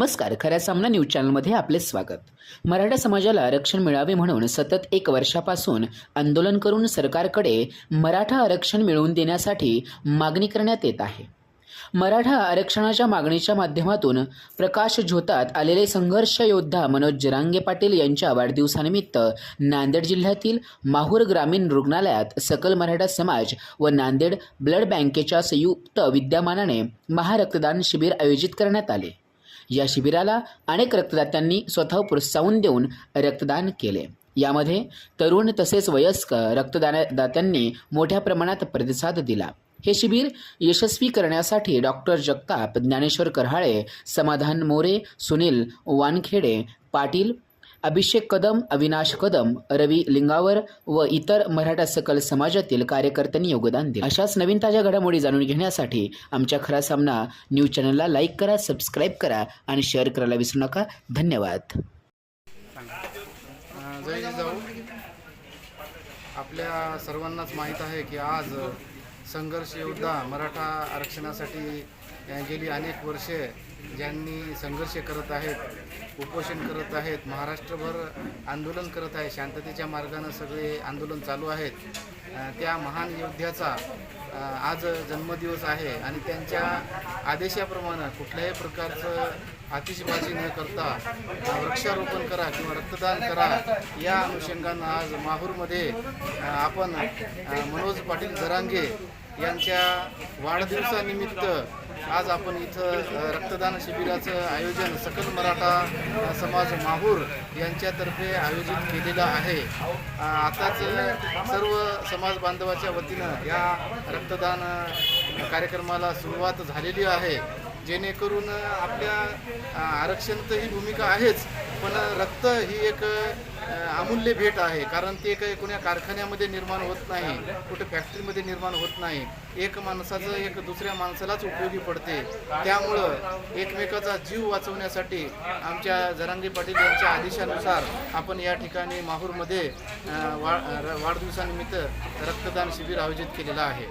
नमस्कार. खऱ्या सामना न्यूज चॅनलमध्ये आपले स्वागत. मराठा समाजाला आरक्षण मिळावे म्हणून सतत एक वर्षापासून आंदोलन करून सरकारकडे मराठा आरक्षण मिळवून देण्यासाठी मागणी करण्यात येत आहे. मराठा आरक्षणाच्या मागणीच्या माध्यमातून प्रकाश झोतात आलेले संघर्ष योद्धा मनोज जरांगे पाटील यांच्या वाढदिवसानिमित्त नांदेड जिल्ह्यातील माहूर ग्रामीण रुग्णालयात सकल मराठा समाज व नांदेड ब्लड बँकेच्या संयुक्त विद्यमानाने महारक्तदान शिबिर आयोजित करण्यात आले. या शिबिराला अनेक रक्तदात्यांनी स्वतः प्रोत्साहन देऊन रक्तदान केले. यामध्ये तरुण तसेच वयस्क रक्तदानदात्यांनी मोठ्या प्रमाणात प्रतिसाद दिला. हे शिबिर यशस्वी करण्यासाठी डॉक्टर जगताप ज्ञानेश्वर करहाळे समाधान मोरे सुनील वानखेडे पाटील अभिषेक कदम अविनाश कदम रवी लिंगावर व इतर मराठा सकल समाजातील कार्यकर्त्यांनी योगदान दिले. अशाच नवीन ताज्या घडामोडी जाणून घेण्यासाठी आमच्या खरा सामना न्यूज चॅनलला लाईक करा सबस्क्राईब करा आणि शेअर करायला विसरू नका. धन्यवाद. आपल्या सर्वांनाच माहीत आहे की आज संघर्ष योद्धा मराठा आरक्षणासाठी गेली अनेक वर्षे ज्यांनी संघर्ष करत आहेत उपोषण करत आहेत महाराष्ट्रभर आंदोलन करत आहे शांततेच्या मार्गानं सगळे आंदोलन चालू आहेत. त्या महान योद्ध्याचा आज जन्मदिवस आहे आणि त्यांच्या आदेशाप्रमाणे कुठल्याही प्रकारचं आतिषबाजी न करता वृक्षारोपण करा किंवा रक्तदान करा या अनुषंगानं आज माहूरमध्ये आपण मनोज पाटील जरांगे यांच्या वाढदिवसानिमित्त आज आपण इथं रक्तदान शिबिराचं आयोजन सकल मराठा समाज माहूर यांच्यातर्फे आयोजित केलेलं आहे. आताच सर्व समाज बांधवाच्या वतीनं या रक्तदान कार्यक्रमाला सुरुवात झालेली आहे. जेणेकरून आपल्या अ, आरक्षण तर ही भूमिका आहेच पण रक्त ही एक अमूल्य भेट आहे. कारण ते काही कोण्या कारखान्यामध्ये निर्माण होत नाही कुठे फॅक्टरीमध्ये निर्माण होत नाही. एक माणसाचं एक दुसऱ्या माणसालाच उपयोगी पडते. त्यामुळं एकमेकाचा जीव वाचवण्यासाठी आमच्या जरांगी पाटील यांच्या आदेशानुसार आपण या ठिकाणी माहूरमध्ये वा र- वाढदिवसानिमित्त रक्तदान शिबिर आयोजित केलेलं आहे.